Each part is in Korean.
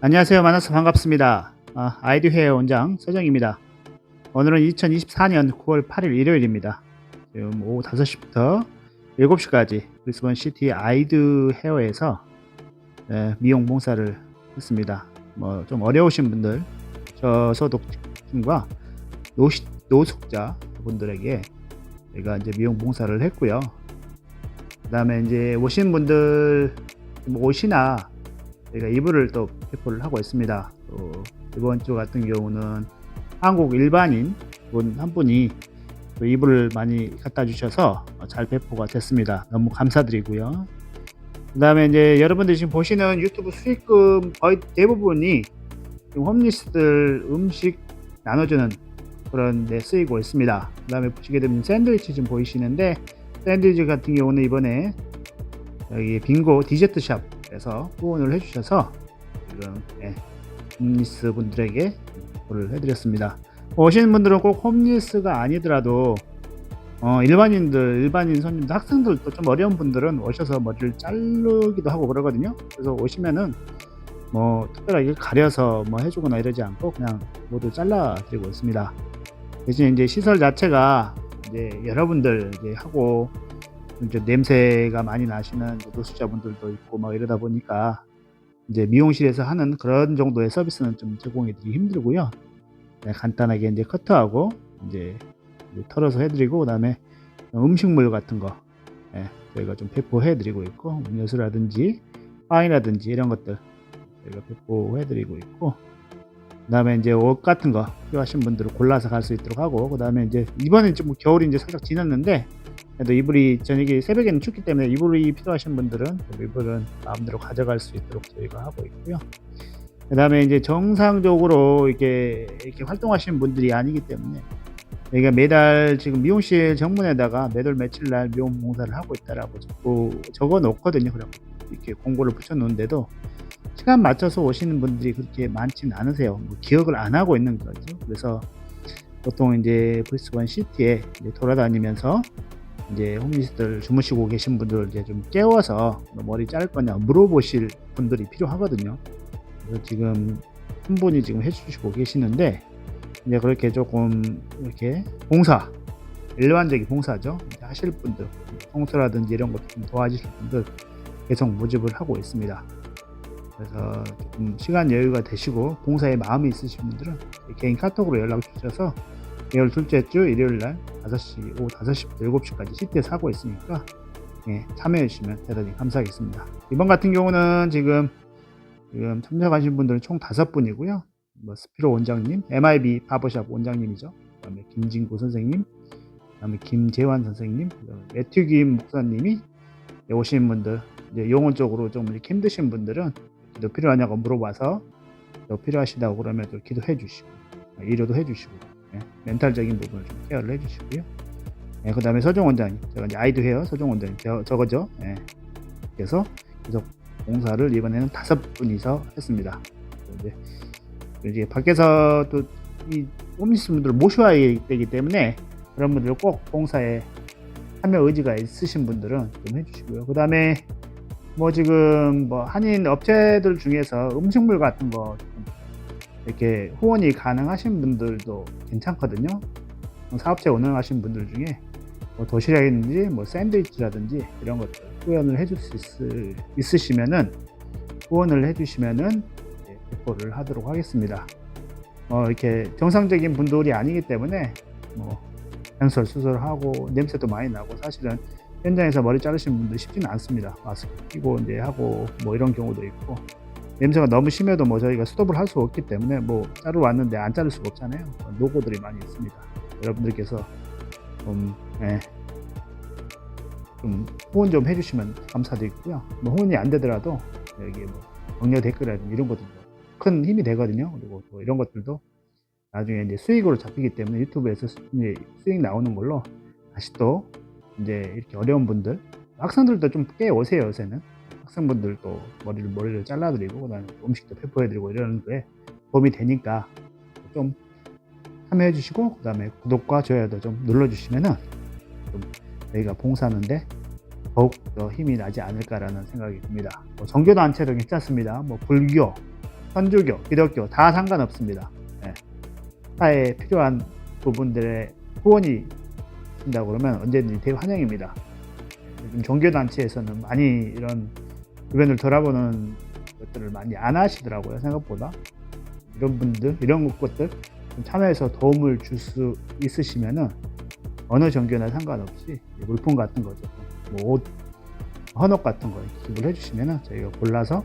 안녕하세요. 만나서 반갑습니다. 아, 아이디 회의 원장 서정입니다. 오늘은 2024년 9월 8일 일요일입니다. 지금 오후 5시부터 7시까지 브리스번 시티 아이드 헤어에서 네, 미용 봉사를 했습니다. 뭐 좀 어려우신 분들, 저소득층과 노숙자 분들에게 저희가 이제 미용 봉사를 했고요. 그 다음에 이제 오신 분들 뭐 옷이나 저희가 이불을 또 배포를 하고 있습니다. 또 이번 주 같은 경우는 한국 일반인 분 한 분이 또 이불을 많이 갖다 주셔서 잘 배포가 됐습니다. 너무 감사드리고요. 그 다음에 이제 여러분들이 지금 보시는 유튜브 수익금 거의 대부분이 지금 홈리스들 음식 나눠주는 그런 데 쓰이고 있습니다. 그 다음에 보시게 되면 샌드위치 지금 보이시는데 샌드위치 같은 경우는 이번에 여기 빙고 디저트샵 에서 후원을 해주셔서 지금 예, 홈리스 분들에게 후원을 해드렸습니다. 오시는 분들은 꼭 홈리스가 아니더라도 어, 일반인들, 일반인 손님들, 학생들도 좀 어려운 분들은 오셔서 머리를 자르기도 하고 그러거든요. 그래서 오시면은 뭐 특별하게 가려서 뭐 해주거나 이러지 않고 그냥 모두 잘라드리고 있습니다. 대신 이제 시설 자체가 이제 여러분들 이제 하고 이제 냄새가 많이 나시는 노숙자분들도 있고 막 이러다 보니까 이제 미용실에서 하는 그런 정도의 서비스는 좀 제공해드리기 힘들고요. 네, 간단하게 이제 커트하고 이제 털어서 해드리고 그다음에 음식물 같은 거 예, 저희가 좀 배포해드리고 있고 음료수라든지 빵이라든지 이런 것들 저희가 배포해드리고 있고 그다음에 이제 옷 같은 거 필요하신 분들은 골라서 갈 수 있도록 하고 그다음에 이제 이번엔 좀 겨울이 이제 살짝 지났는데 그래도 이불이 저녁에 새벽에는 춥기 때문에 이불이 필요하신 분들은 이불은 마음대로 가져갈 수 있도록 저희가 하고 있고요. 그 다음에 이제 정상적으로 이렇게, 이렇게 활동하시는 분들이 아니기 때문에 저희가 매달 지금 미용실 정문에다가 매달 며칠 날 미용 봉사를 하고 있다라고 적고, 적어 놓거든요. 그럼 이렇게 공고를 붙여 놓은데도 시간 맞춰서 오시는 분들이 그렇게 많지는 않으세요. 뭐 기억을 안 하고 있는 거죠. 그래서 보통 이제 브리스번 시티에 이제 돌아다니면서 이제 홈리스들 주무시고 계신 분들을 이제 좀 깨워서 뭐 머리 자를 거냐 물어보실 분들이 필요하거든요. 그래서 지금 한 분이 지금 해주시고 계시는데 이제 그렇게 조금 이렇게 봉사 일반적인 봉사죠 하실 분들 청소라든지 이런 것 좀 도와주실 분들 계속 모집을 하고 있습니다. 그래서 조금 시간 여유가 되시고 봉사에 마음이 있으신 분들은 개인 카톡으로 연락 주셔서 매월 둘째 주 일요일 날 5시, 오후 5시부터 7시까지 시트에서 하고 있으니까 예, 참여해 주시면 대단히 감사하겠습니다. 이번 같은 경우는 지금 지금 참여하신 분들은 총 다섯 분이고요. 뭐 스피로 원장님, MIB 바버샵 원장님이죠. 그 다음에 김진구 선생님, 그 다음에 김재환 선생님, 매튜 김 목사님이 오신 분들, 이제 영혼 쪽으로 좀 이렇게 힘드신 분들은 기도 필요하냐고 물어봐서 또 필요하시다고 그러면 또 기도해 주시고 위로도 해 주시고 예, 멘탈적인 부분을 좀 케어를 해 주시고요. 예, 그 다음에 서종 원장님, 제가 이제 아이드 헤어 서종 원장님, 저, 저거죠. 예. 그래서 계속 봉사를 이번에는 다섯 분이서 했습니다. 이제, 이제 밖에서 또이 홈리스 분들을 모셔야 되기 때문에 그런 분들 꼭 봉사에 참여 의지가 있으신 분들은 좀 해주시고요. 그 다음에 뭐 지금 뭐 한인 업체들 중에서 음식물 같은 거 이렇게 후원이 가능하신 분들도 괜찮거든요. 사업체 운영하신 분들 중에 뭐 도시락이든지 뭐 샌드위치라든지 이런 것들 후원을 해줄 수 있, 있으시면은 후원을 해주시면은 배포를 하도록 하겠습니다. 어, 이렇게 정상적인 분들이 아니기 때문에 뭐 연설 수술하고 냄새도 많이 나고 사실은 현장에서 머리 자르시는 분들 쉽지는 않습니다. 마스크 끼고 이제 하고 뭐 이런 경우도 있고 냄새가 너무 심해도 뭐 저희가 스톱을 할 수 없기 때문에 뭐 자르러 왔는데 안 자를 수가 없잖아요. 노고들이 많이 있습니다. 여러분들께서 좀, 예, 좀 후원 좀 해주시면 감사드리고요. 뭐 후원이 안 되더라도 여기 뭐 격려 댓글이라든지 이런 것들도 큰 힘이 되거든요. 그리고 또 이런 것들도 나중에 이제 수익으로 잡히기 때문에 유튜브에서 이제 수익 나오는 걸로 다시 또 이제 이렇게 어려운 분들 학생들도 좀 꽤 오세요 요새는 학생분들도 머리를 머리를 잘라드리고 그다음에 음식도 배포해드리고 이러는 게 도움이 되니까 좀 참여해 주시고 그다음에 구독과 좋아요도 좀 눌러주시면은 좀 저희가 봉사하는데 더욱 더 힘이 나지 않을까라는 생각이 듭니다. 뭐 종교 단체도 괜찮습니다. 뭐 불교, 천주교, 기독교 다 상관없습니다. 예. 사회에 필요한 부분들의 후원이 된다고 그러면 언제든지 대환영입니다. 종교단체에서는 많이 이런 주변을 돌아보는 것들을 많이 안 하시더라고요, 생각보다. 이런 분들, 이런 것들 좀 참여해서 도움을 줄 수 있으시면은 어느 종교나 상관없이 물품 같은 거죠. 뭐 옷, 헌옷 같은 거 기부를 해주시면은 저희가 골라서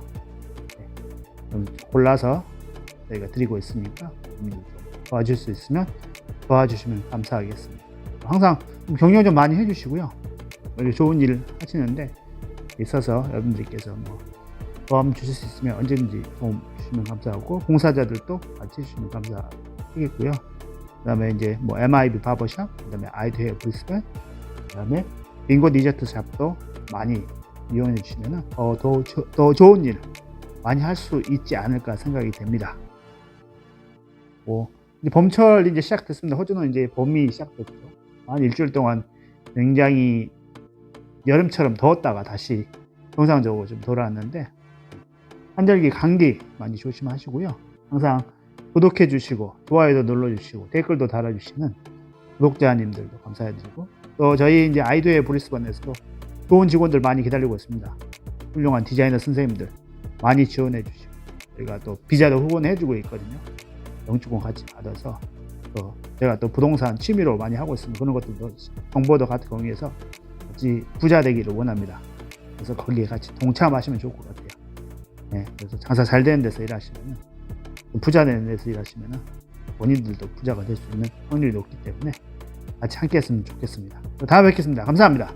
네, 좀 골라서 저희가 드리고 있으니까 도와줄 수 있으면 도와주시면 감사하겠습니다. 항상 좀 격려 좀 많이 해주시고요. 좋은 일 하시는데 있어서 여러분들께서 뭐 도움 주실 수 있으면 언제든지 도움 주시면 감사하고 봉사자들도 같이 해주시면 감사하겠고요. 그다음에 이제 뭐 MIB 바버샵, 그다음에 아이드헤어 브리스벤, 그다음에 빙고 디저트 샵도 많이 이용해 주시면 더, 더, 조- 더 좋은 일 많이 할 수 있지 않을까 생각이 됩니다. 뭐 이제 봄철 이제 시작됐습니다. 호주는 이제 봄이 시작됐죠. 한 일주일 동안 굉장히 여름처럼 더웠다가 다시 정상적으로 좀 돌아왔는데 한절기 감기 많이 조심하시고요. 항상 구독해 주시고 좋아요도 눌러 주시고 댓글도 달아 주시는 구독자님들도 감사해드리고 또 저희 이제 아이디어의 브리스번에서도 좋은 직원들 많이 기다리고 있습니다. 훌륭한 디자이너 선생님들 많이 지원해 주시고 저희가 또 비자도 후원해 주고 있거든요. 영주권 같이 받아서 또 제가 또 부동산 취미로 많이 하고 있습니다. 그런 것들도 정보도 같이 공유해서 같이 부자 되기를 원합니다. 그래서 거기에 같이 동참하시면 좋을 것 같아요. 네, 그래서 장사 잘 되는 데서 일하시면 부자 되는 데서 일하시면 본인들도 부자가 될 수 있는 확률이 높기 때문에 같이 함께 했으면 좋겠습니다. 다음에 뵙겠습니다. 감사합니다.